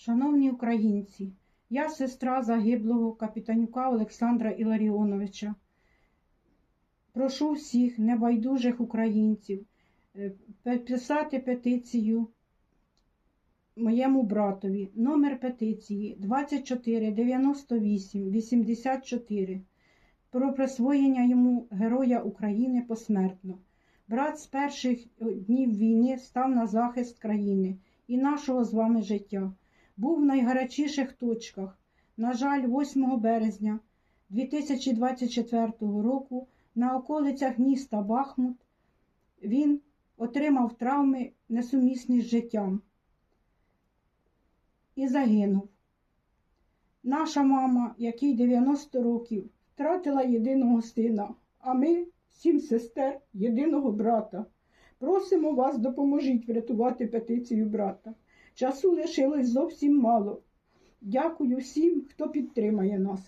Шановні українці, я сестра загиблого капітанюка Олександра Іларіоновича. Прошу всіх небайдужих українців е, підписати петицію моєму братові. Номер петиції 24 98 84 про присвоєння йому Героя України посмертно. Брат з перших днів війни став на захист країни і нашого з вами життя. Був в найгарячіших точках. На жаль, 8 березня 2024 року на околицях міста Бахмут він отримав травми несумісні з життям і загинув. Наша мама, якій 90 років, втратила єдиного сина, а ми, сім сестер, єдиного брата. Просимо вас, допоможіть врятувати петицію брата. Часу лишилось зовсім мало. Дякую всім, хто підтримає нас.